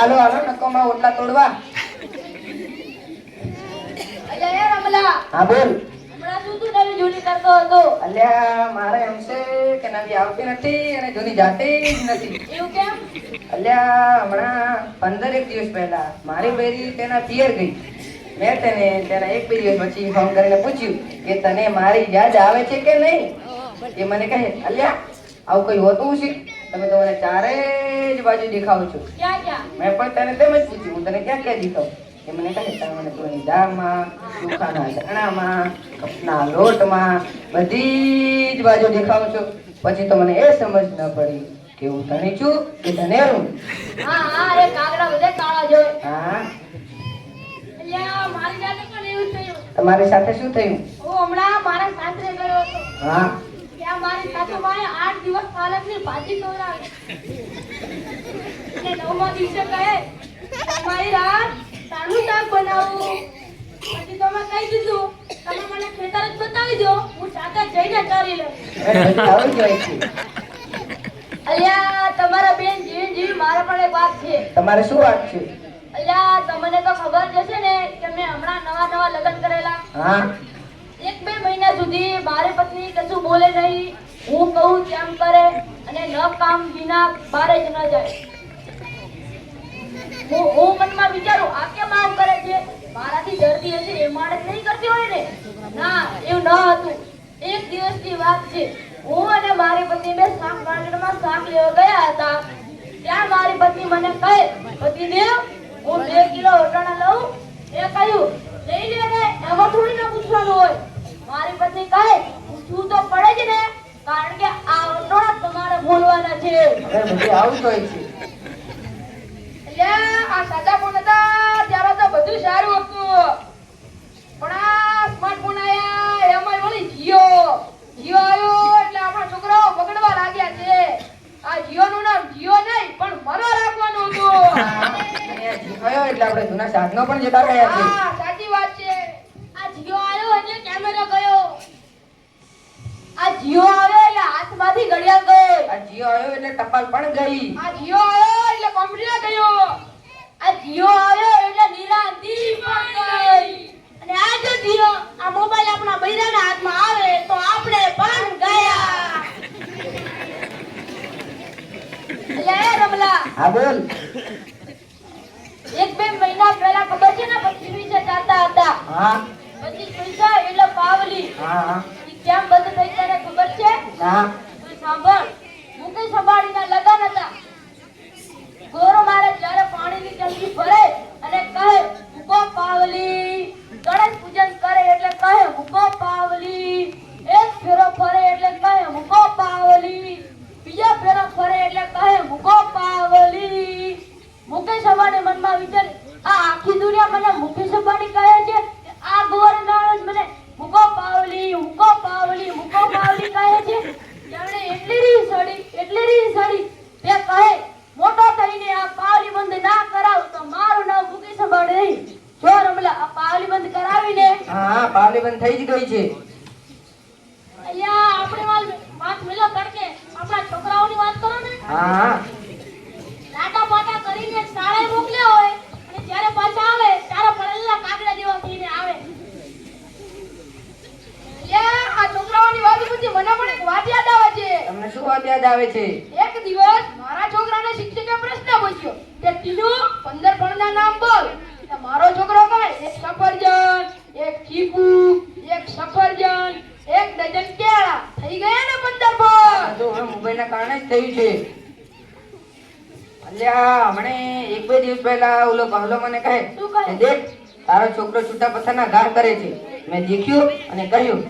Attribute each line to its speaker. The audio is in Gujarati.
Speaker 1: હાલો હાલો નકોમાં ઓટલા તોડવા. હા બોલ.
Speaker 2: હમણાં શું તું નવી જૂની કરતો હતો.
Speaker 1: અલ્યા મારે એમ છે કે નવી આવતી નથી અને જૂની જાતી જ નથી.
Speaker 2: એવું કેમ?
Speaker 1: અલ્યા હમણાં પંદર એક દિવસ પહેલા મારી બેરી તેના પિયર ગઈ. મેં તેને તેના એક બે દિવસ પછી ફોન કરીને પૂછ્યું કે તને મારી યાદ આવે છે કે નહીં? એ મને કહે અલ્યા આવું કઈ હોતું છે તમે તો મને ચારે જ બાજુ દેખાવ છો. મેં પણ તને તેમ જ પૂછ્યું. હું તને ક્યાં ક્યાં દેખાવ? એ મને કહે તમે મને તુવેરની દાળમાં સુખાના ચણામાં કપના લોટમાં બધી જ બાજુ દેખાવ છો. પછી તો મને એ સમજ ન પડી કે હું ધણી છું કે ધનેરું.
Speaker 2: હા હા એ કાગડા બધે કાળા જો હા.
Speaker 1: તમારી સાથે શું થયું?
Speaker 2: હું હમણાં મારા સાસરે ગયો હતો.
Speaker 1: હા.
Speaker 2: ત્યાં સાસુ માએ આઠ દિવસ પાલકની ભાજી ખવડાવી. અને નવમા દિવસે કહે તમારી રાત તાનું શાક બનાવું. પછી તો મેં કહી દીધું તમે મને ખેતર જ બતાવી દો હું સાથે જઈને ચાલી લઉં. અલ્યા તમારા બેન જીવી જીવી મારા પણ એક વાત છે.
Speaker 1: તમારે શું વાત છે?
Speaker 2: અલ્યા તમને તો ખબર જ હશે ને કે મેં હમણાં નવા નવા લગ્ન કરેલા.
Speaker 1: હા.
Speaker 2: સુધી મારે પત્ની કશું બોલે નહીં. હું કહું તેમ કરે અને ન કામ વિના બારે જ ન જાય. હું હું મનમાં વિચારું, આ કેમ આમ કરે છે? મારાથી ડરતી હશે, એ માણસ નહીં કરતી હોય ને? ના, એવું ન હતું. એક દિવસની વાત છે. હું અને મારી પત્ની બે શાક માર્કેટમાં શાક લેવા ગયા હતા. ત્યાં મારી પત્ની મને કહે, પતિદેવ હું બે કિલો વટાણા લઉં એ કહ્યું લઈ લે ને એમાં થોડી ના પૂછવાનું હોય મારી પત્ની કહે પૂછવું તો પડે જ ને કારણ કે આ વટાણા તમારે બોલવાના છે
Speaker 1: હવે બધું આવું જ છે.
Speaker 2: અલ્યા આ સાદા ફોન હતા ત્યારે તો બધું સારું હતું. પણ આ સ્માર્ટફોન આયા એમાં ઓલી જીઓ. જીઓ આવ્યો એટલે આપણા છોકરાઓ બગડવા લાગ્યા છે. આ જીઓ નું નામ જીઓ નહીં પણ મનો રાખવાનું હતું.
Speaker 1: અને આ એટલે આપણે જૂના સાધનો પણ જતા રહ્યા છે.
Speaker 2: હા સાચી વાત છે. આ જીઓ આવ્યો એટલે કેમેરો ગયો. આ જીઓ આવ્યો હાથમાંથી ઘડિયાળ ગઈ
Speaker 1: આ જીઓ આવ્યો એટલે ટપાલ પણ ગઈ.
Speaker 2: આ જીઓ આવ્યો એટલે કોમ્પ્યુટર ગયો. આ જીઓ આવ્યો એટલે નિરાંતી પણ ગઈ. અને આ જો જીઓ આ મોબાઈલ આપણા બૈરાના હાથમાં આવે તો આપણે પણ ગયા. એટલે એ રમલા.
Speaker 1: હા બોલ.
Speaker 2: એક બે મહિના પહેલા ખબર છે ને પચીસ વિશે ચાલતા હતા?
Speaker 1: હા.
Speaker 2: પચીસ પૈસા એટલે પાવલી.
Speaker 1: હા હા.
Speaker 2: કેમ બંધ થઈ ત્યારે ખબર છે?
Speaker 1: હા
Speaker 2: તું સાંભળ મુકેશ અંબાણીના લગન હતા ગોરો મારે જ્યારે પાણીની ટંકી ભરે અને કહે મૂકો પાવલી ગણેશ પૂજન કરે એટલે કહે મૂકો પાવલી એક ફેરો ફરે એટલે કહે મૂકો પાવલી બીજા ફેરો ફરે એટલે કહે મૂકો પાવલી મુકેશ અંબાણી મનમાં વિચારે આ આખી દુનિયા મને મુકેશ અંબાણી કહે છે? આ જ મને મુકો પાવલી મુકો પાવલી મુકો પાવલી કહે છે. તેમણે એટલી રી સડી એટલી રી સડી તે કહે મોટો થઈને આ પાવલી બંધ ના કરાવ તો મારું નામ મુકેશ અંબાણી નહીં. જો રમલા આ પાવલી બંધ કરાવીને.
Speaker 1: હા પાવલી બંધ થઈ જ ગઈ છે.
Speaker 2: અહીંયા આપણે વાત મિલો તડકે. આપણા છોકરાઓની વાત કરો ને.
Speaker 1: હા હા
Speaker 2: લાટા પાટા કરીને શાળાએ મોકલ્યા હોય અને જ્યારે પાછા આવે ત્યારે પડેલા કાગડા જેવા થઈને આવે લ્યા, આ છોકરાઓની વાત પછી મને પણ એક વાત યાદ આવે છે
Speaker 1: શું યાદ આવે છે.
Speaker 2: એક દિવસ મારા છોકરાને શિક્ષકે પ્રશ્ન પૂછ્યો કે ટીનુ પંદર ફળના નામ બોલ. મારો છોકરો કહે એક સફરજન એક ચીકુ એક સફરજન એક ડઝન કેળા. થઈ ગયા ને પંદર
Speaker 1: આ
Speaker 2: ફળ
Speaker 1: તો હવે મોબાઈલના કારણે જ થયું છે. અલ્યા હમણે એક બે દિવસ પહેલા ઓલો કહલો મને કહે
Speaker 2: શું કહે?
Speaker 1: દેખ તારો છોકરો છૂટા પથ્થરના ઘા કરે છે. મેં દેખ્યું અને કહ્યું